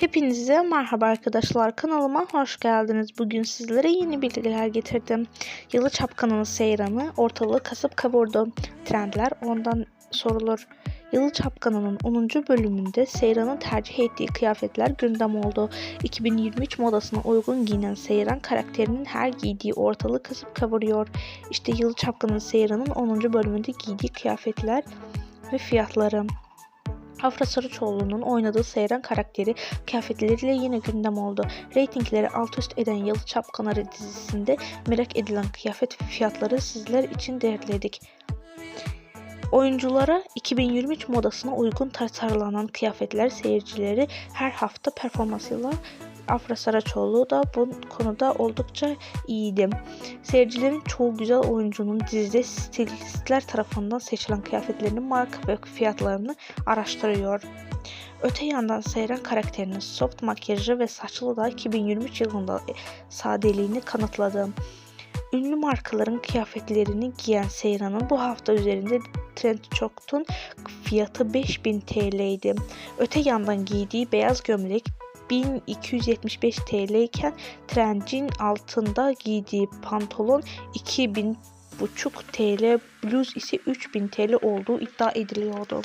Hepinize merhaba arkadaşlar kanalıma hoş geldiniz. Bugün sizlere yeni bilgiler getirdim. Yalı Çapkan'ın seyranı ortalığı kasıp kavurdu. Trendler ondan sorulur. Yalı Çapkanı'nın 10. bölümünde Seyran'ın tercih ettiği kıyafetler gündem oldu. 2023 modasına uygun giyinen Seyran karakterinin her giydiği ortalığı kasıp kavuruyor. İşte Yalı Çapkan'ın Seyran'ın 10. bölümünde giydiği kıyafetler ve fiyatları. Afra Sarıçoğlu'nun oynadığı Seyran karakteri kıyafetleriyle yine gündem oldu. Reytingleri alt üst eden Yalı Çapkınları dizisinde merak edilen kıyafet fiyatları sizler için derledik. Oyunculara 2023 modasına uygun tasarlanan kıyafetler seyircileri her hafta performansıyla Afra Saraçoğlu da bu konuda oldukça iyiydi. Seyircilerin çoğu güzel oyuncunun dizide stilistler tarafından seçilen kıyafetlerinin marka ve fiyatlarını araştırıyor. Öte yandan Seyran karakterinin soft makyajı ve saçlı da 2023 yılında sadeliğini kanıtladı. Ünlü markaların kıyafetlerini giyen Seyran'ın bu hafta üzerinde Trendyol'un fiyatı 5000 TL'ydi. Öte yandan giydiği beyaz gömlek 1275 TL iken Trend'in altında giydiği pantolon 2000 buçuk TL, bluz ise 3000 TL olduğu iddia ediliyordu.